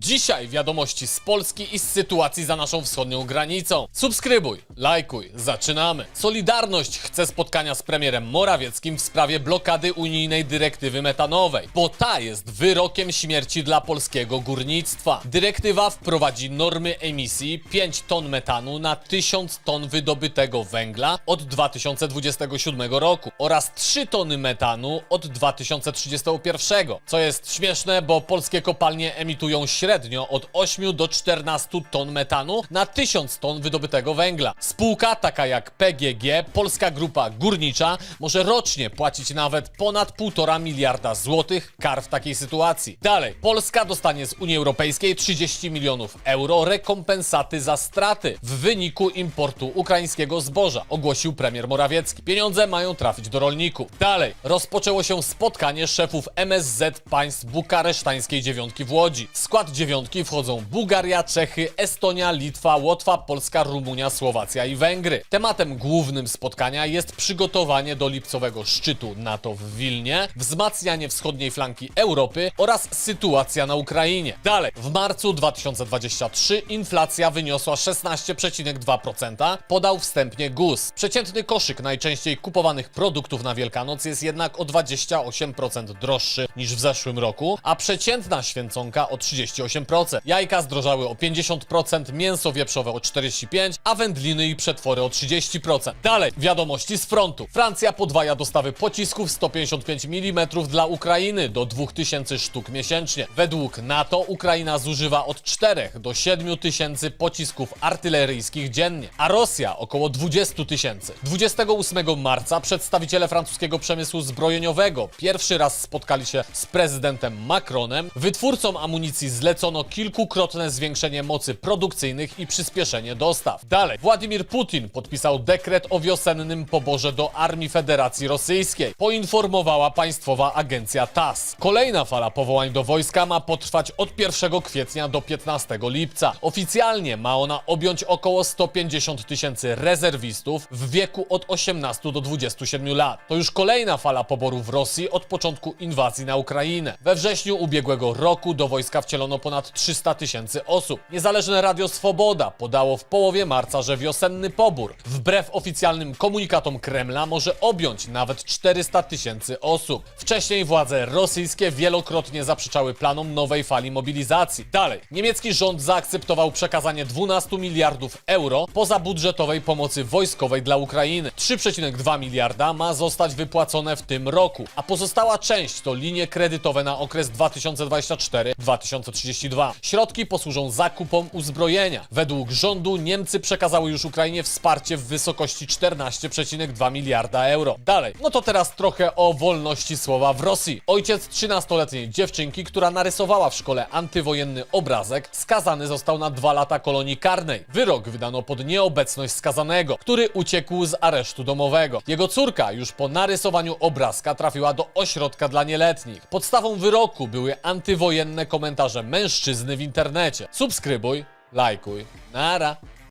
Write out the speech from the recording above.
Dzisiaj wiadomości z Polski i z sytuacji za naszą wschodnią granicą. Subskrybuj, lajkuj, zaczynamy. Solidarność chce spotkania z premierem Morawieckim w sprawie blokady unijnej dyrektywy metanowej, bo ta jest wyrokiem śmierci dla polskiego górnictwa. Dyrektywa wprowadzi normy emisji 5 ton metanu na 1000 ton wydobytego węgla od 2027 roku oraz 3 tony metanu od 2031, co jest śmieszne, bo polskie kopalnie emitują średnio od 8 do 14 ton metanu na 1000 ton wydobytego węgla. Spółka taka jak PGG, Polska Grupa Górnicza, może rocznie płacić nawet ponad 1,5 miliarda złotych kar w takiej sytuacji. Dalej, Polska dostanie z Unii Europejskiej 30 milionów euro rekompensaty za straty w wyniku importu ukraińskiego zboża, ogłosił premier Morawiecki. Pieniądze mają trafić do rolników. Dalej, rozpoczęło się spotkanie szefów MSZ państw bukaresztańskiej dziewiątki w Łodzi. Skład dziewiątki wchodzą Bułgaria, Czechy, Estonia, Litwa, Łotwa, Polska, Rumunia, Słowacja i Węgry. Tematem głównym spotkania jest przygotowanie do lipcowego szczytu NATO w Wilnie, wzmacnianie wschodniej flanki Europy oraz sytuacja na Ukrainie. Dalej, w marcu 2023 inflacja wyniosła 16,2%, podał wstępnie GUS. Przeciętny koszyk najczęściej kupowanych produktów na Wielkanoc jest jednak o 28% droższy niż w zeszłym roku, a przeciętna święconka o 38%. Jajka zdrożały o 50%, mięso wieprzowe o 45%, a wędliny i przetwory o 30%. Dalej, wiadomości z frontu. Francja podwaja dostawy pocisków 155 mm dla Ukrainy do 2000 sztuk miesięcznie. Według NATO Ukraina zużywa od 4 do 7 tysięcy pocisków artyleryjskich dziennie, a Rosja około 20 tysięcy. 28 marca przedstawiciele francuskiego przemysłu zbrojeniowego pierwszy raz spotkali się z prezydentem Macronem. Wytwórcom amunicji zlecono kilkukrotne zwiększenie mocy produkcyjnych i przyspieszenie dostaw. Dalej, Władimir Putin podpisał dekret o wiosennym poborze do Armii Federacji Rosyjskiej. Poinformowała państwowa agencja TASS. Kolejna fala powołań do wojska ma potrwać od 1 kwietnia do 15 lipca. Oficjalnie ma ona objąć około 150 tysięcy rezerwistów w wieku od 18 do 27 lat. To już kolejna fala poboru w Rosji od początku inwazji na Ukrainę. We wrześniu ubiegłego roku do wojska wcielono ponad 300 tysięcy osób. Niezależne Radio Swoboda podało w połowie marca, że wiosenny pobór, wbrew oficjalnym komunikatom Kremla, może objąć nawet 400 tysięcy osób. Wcześniej władze rosyjskie wielokrotnie zaprzeczały planom nowej fali mobilizacji. Dalej, niemiecki rząd zaakceptował przekazanie 12 miliardów euro pozabudżetowej pomocy wojskowej dla Ukrainy. 3,2 miliarda ma zostać wypłacone w tym roku, a pozostała część to linie kredytowe na okres 2024-2032. Środki posłużą zakupom uzbrojenia. Według rządu Niemcy przekazały już Ukrainie wsparcie w wysokości 14,2 miliarda euro. Dalej, no to teraz trochę o wolności słowa w Rosji. Ojciec 13-letniej dziewczynki, która narysowała w szkole antywojenny obrazek, skazany został na dwa lata kolonii karnej. Wyrok wydano pod nieobecność skazanego, który uciekł z aresztu domowego. Jego córka już po narysowaniu obrazka trafiła do ośrodka dla nieletnich. Podstawą wyroku były antywojenne komentarze mężczyzny w internecie. Subskrybuj, lajkuj, nara.